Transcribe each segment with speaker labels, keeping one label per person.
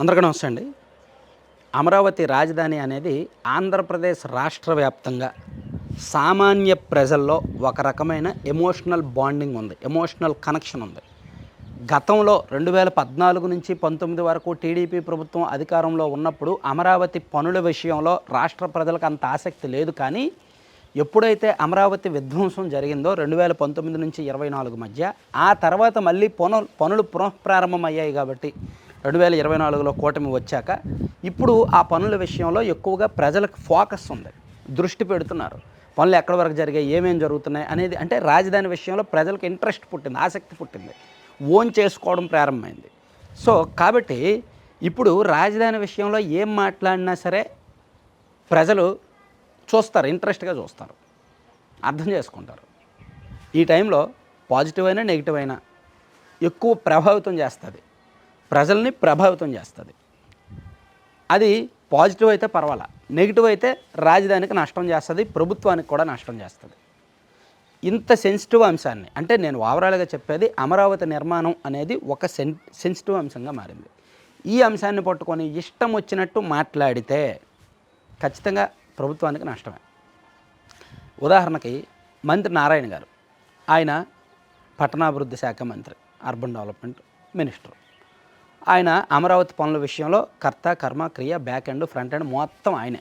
Speaker 1: అందరికీ నమస్తే అండి. అమరావతి రాజధాని అనేది ఆంధ్రప్రదేశ్ రాష్ట్ర వ్యాప్తంగా సామాన్య ప్రజల్లో ఒక రకమైన ఎమోషనల్ బాండింగ్ ఉంది ఎమోషనల్ కనెక్షన్ ఉంది. గతంలో రెండు వేల పద్నాలుగు నుంచి పంతొమ్మిది వరకు టీడీపీ ప్రభుత్వం అధికారంలో ఉన్నప్పుడు అమరావతి పనుల విషయంలో రాష్ట్ర ప్రజలకు అంత ఆసక్తి లేదు. కానీ ఎప్పుడైతే అమరావతి విధ్వంసం జరిగిందో రెండు వేల పంతొమ్మిది నుంచి ఇరవై నాలుగు మధ్య ఆ తర్వాత మళ్ళీ పనులు పనులు పునఃప్రారంభమయ్యాయి కాబట్టి రెండు వేల ఇరవై నాలుగులో కూటమి వచ్చాక ఇప్పుడు ఆ పనుల విషయంలో ఎక్కువగా ప్రజలకు ఫోకస్ ఉంది. దృష్టి పెడుతున్నారు. పనులు ఎక్కడి వరకు జరిగాయి ఏమేమి జరుగుతున్నాయి అనేది అంటే రాజధాని విషయంలో ప్రజలకు ఇంట్రెస్ట్ పుట్టింది ఆసక్తి పుట్టింది. ఓన్ చేసుకోవడం ప్రారంభమైంది. సో కాబట్టి ఇప్పుడు రాజధాని విషయంలో ఏం మాట్లాడినా సరే ప్రజలు చూస్తారు ఇంట్రెస్ట్గా చూస్తారు. అర్థం చేసుకుంటారు. ఈ టైంలో పాజిటివ్ అయినా నెగిటివ్ అయినా ఎక్కువ ప్రభావితం చేస్తుంది. ప్రజల్ని ప్రభావితం చేస్తుంది. అది పాజిటివ్ అయితే పర్వాలా నెగిటివ్ అయితే రాజధానికి నష్టం చేస్తుంది ప్రభుత్వానికి కూడా నష్టం చేస్తుంది. ఇంత సెన్సిటివ్ అంశాన్ని అంటే నేను ఓవరాల్గా చెప్పేది అమరావతి నిర్మాణం అనేది ఒక సెన్ సెన్సిటివ్ అంశంగా మారింది. ఈ అంశాన్ని పట్టుకొని ఇష్టం వచ్చినట్టు మాట్లాడితే ఖచ్చితంగా ప్రభుత్వానికి నష్టమే. ఉదాహరణకి మంత్రి నారాయణ గారు ఆయన పట్టణాభివృద్ధి శాఖ మంత్రి అర్బన్ డెవలప్మెంట్ మినిస్టర్. ఆయన అమరావతి పనుల విషయంలో కర్త కర్మ క్రియ బ్యాక్ ఎండ్ ఫ్రంట్ ఎండ్ మొత్తం ఆయనే.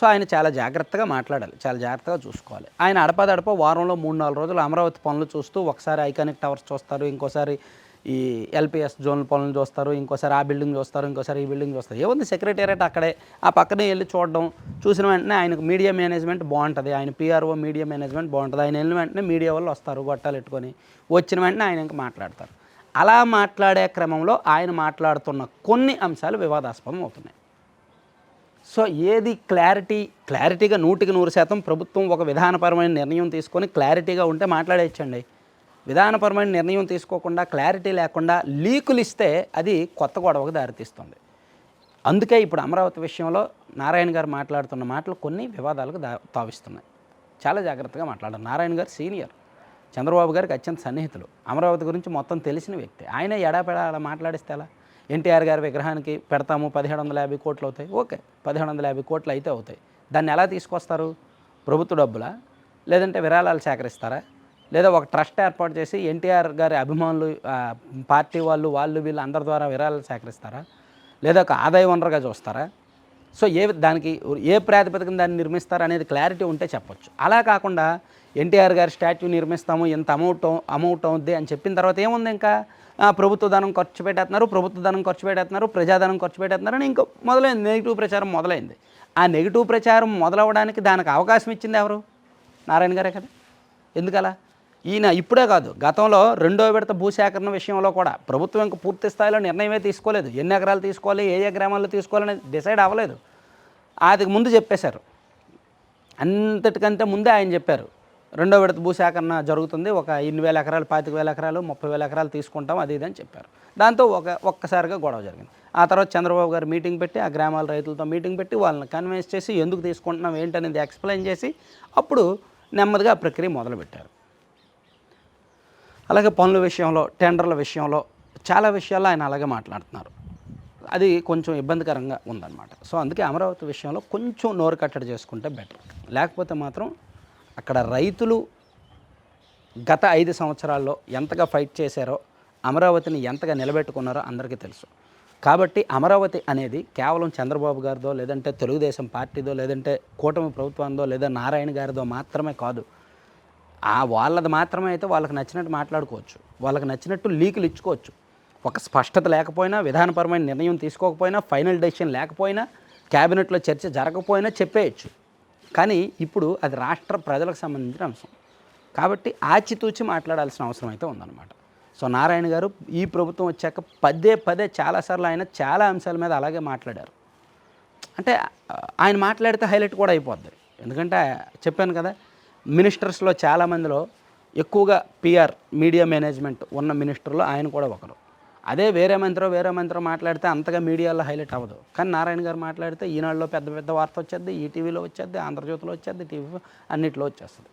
Speaker 1: సో ఆయన చాలా జాగ్రత్తగా మాట్లాడాలి. చాలా జాగ్రత్తగా చూసుకోవాలి. ఆయన అడపదడప వారంలో మూడు నాలుగు రోజులు అమరావతి పనులు చూస్తూ ఒకసారి ఐకానిక్ టవర్స్ చూస్తారు ఇంకోసారి ఈ ఎల్పిఎస్ జోన్ పనులు చూస్తారు ఇంకోసారి ఆ బిల్డింగ్ చూస్తారు ఇంకోసారి ఈ బిల్డింగ్ చూస్తారు. ఏముంది సెక్రటేరియట్ అక్కడే. ఆ పక్కనే వెళ్ళి చూడడం చూసిన వెంటనే ఆయనకు మీడియా మేనేజ్మెంట్ బాగుంటుంది. ఆయన పిఆర్ఓ మీడియా మేనేజ్మెంట్ బాగుంటుంది. ఆయన వెళ్ళిన వెంటనే మీడియా వాళ్ళు వస్తారు గొట్టాలు పెట్టుకొని వచ్చిన వెంటనే ఆయన ఇంకా మాట్లాడతారు. అలా మాట్లాడే క్రమంలో ఆయన మాట్లాడుతున్న కొన్ని అంశాలు వివాదాస్పదం అవుతున్నాయి. సో ఏది క్లారిటీ క్లారిటీగా నూటికి నూరు శాతం ప్రభుత్వం ఒక విధానపరమైన నిర్ణయం తీసుకొని క్లారిటీగా ఉంటే మాట్లాడేయచ్చండి. విధానపరమైన నిర్ణయం తీసుకోకుండా క్లారిటీ లేకుండా లీకులు ఇస్తే అది కొత్త గొడవకు దారితీస్తుంది. అందుకే ఇప్పుడు అమరావతి విషయంలో నారాయణ గారు మాట్లాడుతున్న మాటలు కొన్ని వివాదాలకు దా తావిస్తున్నాయి. చాలా జాగ్రత్తగా మాట్లాడారు నారాయణ గారు సీనియర్. చంద్రబాబు గారికి అత్యంత సన్నిహితులు. అమరావతి గురించి మొత్తం తెలిసిన వ్యక్తి. ఆయన ఎడాపెడా అలా మాట్లాడిస్తే ఎలా? ఎన్టీఆర్ గారి విగ్రహానికి పెడతాము పదిహేడు వందల యాభై కోట్లు అవుతాయి. ఓకే పదిహేడు వందల యాభై కోట్లు అయితే అవుతాయి. దాన్ని ఎలా తీసుకొస్తారు? ప్రభుత్వ డబ్బులా? లేదంటే విరాళాలు సేకరిస్తారా? లేదా ఒక ట్రస్ట్ ఏర్పాటు చేసి ఎన్టీఆర్ గారి అభిమానులు పార్టీ వాళ్ళు వాళ్ళు వీళ్ళు అందరి ద్వారా విరాళాలు సేకరిస్తారా? లేదా ఒక ఆదాయ వనరుగా చూస్తారా? సో ఏ దానికి ఏ ప్రాతిపదికన దాన్ని నిర్మిస్తారు అనేది క్లారిటీ ఉంటే చెప్పొచ్చు. అలా కాకుండా ఎన్టీఆర్ గారి స్టాట్యూ నిర్మిస్తాము ఇంత అమౌంట్ అమౌంట్ అవుద్ది అని చెప్పిన తర్వాత ఏముంది ఇంకా? ప్రభుత్వ ధనం ఖర్చు పెట్టేస్తున్నారు ప్రభుత్వ ధనం ఖర్చు పెట్టేస్తున్నారు ప్రజాధనం ఖర్చు పెట్టేస్తున్నారు అని ఇంకో మొదలైంది నెగిటివ్ ప్రచారం మొదలైంది. ఆ నెగిటివ్ ప్రచారం మొదలవడానికి దానికి అవకాశం ఇచ్చింది ఎవరు? నారాయణ గారే కదా. ఎందుకలా? ఈయన ఇప్పుడే కాదు గతంలో రెండో విడత భూసేకరణ విషయంలో కూడా ప్రభుత్వం ఇంకా పూర్తి స్థాయిలో నిర్ణయమే తీసుకోలేదు. ఎన్ని ఎకరాలు తీసుకోవాలి ఏ ఏ గ్రామాల్లో తీసుకోవాలని డిసైడ్ అవ్వలేదు. అది ముందు చెప్పేశారు. అంతటికంటే ముందే ఆయన చెప్పారు. రెండో విడత భూసేకరణ జరుగుతుంది ఒక ఎన్ని వేల ఎకరాలు పాతిక వేల ఎకరాలు ముప్పై వేల ఎకరాలు తీసుకుంటాం అది ఇది అని చెప్పారు. దాంతో ఒక ఒక్కసారిగా గొడవ జరిగింది. ఆ తర్వాత చంద్రబాబు గారు మీటింగ్ పెట్టి ఆ గ్రామాల రైతులతో మీటింగ్ పెట్టి వాళ్ళని కన్విన్స్ చేసి ఎందుకు తీసుకుంటున్నాం ఏంటనేది ఎక్స్ప్లెయిన్ చేసి అప్పుడు నెమ్మదిగా ఆ ప్రక్రియ మొదలుపెట్టారు. అలాగే పనుల విషయంలో టెండర్ల విషయంలో చాలా విషయాల్లో ఆయన అలాగే మాట్లాడుతున్నారు. అది కొంచెం ఇబ్బందికరంగా ఉందన్నమాట. సో అందుకే అమరావతి విషయంలో కొంచెం నోరు కట్టడి చేసుకుంటే బెటర్. లేకపోతే మాత్రం అక్కడ రైతులు గత ఐదు సంవత్సరాల్లో ఎంతగా ఫైట్ చేశారో అమరావతిని ఎంతగా నిలబెట్టుకున్నారో అందరికీ తెలుసు. కాబట్టి అమరావతి అనేది కేవలం చంద్రబాబు గారిదో లేదంటే తెలుగుదేశం పార్టీదో లేదంటే కూటమి ప్రభుత్వందో లేదా నారాయణ గారిదో మాత్రమే కాదు. ఆ వాళ్ళది మాత్రమే అయితే వాళ్ళకి నచ్చినట్టు మాట్లాడుకోవచ్చు. వాళ్ళకి నచ్చినట్టు లీకులు ఇచ్చుకోవచ్చు. ఒక స్పష్టత లేకపోయినా విధానపరమైన నిర్ణయం తీసుకోకపోయినా ఫైనల్ డెసిషన్ లేకపోయినా క్యాబినెట్లో చర్చ జరగకపోయినా చెప్పేయచ్చు. కానీ ఇప్పుడు అది రాష్ట్ర ప్రజలకు సంబంధించిన అంశం. కాబట్టి ఆచితూచి మాట్లాడాల్సిన అవసరం అయితే ఉందన్నమాట. సో నారాయణ గారు ఈ ప్రభుత్వం వచ్చాక పదే పదే చాలాసార్లు ఆయన చాలా అంశాల మీద అలాగే మాట్లాడారు. అంటే ఆయన మాట్లాడితే హైలైట్ కూడా అయిపోద్ది. ఎందుకంటే చెప్పాను కదా మినిస్టర్స్లో చాలామందిలో ఎక్కువగా పిఆర్ మీడియా మేనేజ్మెంట్ ఉన్న మినిస్టర్లో ఆయన కూడా ఒకరు. అదే వేరే మంత్రో వేరే మంత్రో మాట్లాడితే అంతగా మీడియాలో హైలైట్ అవ్వదు. కానీ నారాయణ గారు మాట్లాడితే ఈనాడులో పెద్ద పెద్ద వార్త వచ్చేది ఈటీవీలో వచ్చేది ఆంధ్రజ్యోతిలో వచ్చేది టీవీ అన్నిట్లో వచ్చేస్తుంది.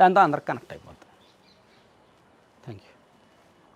Speaker 1: దాంతో అందరికి కనెక్ట్ అయిపోతుంది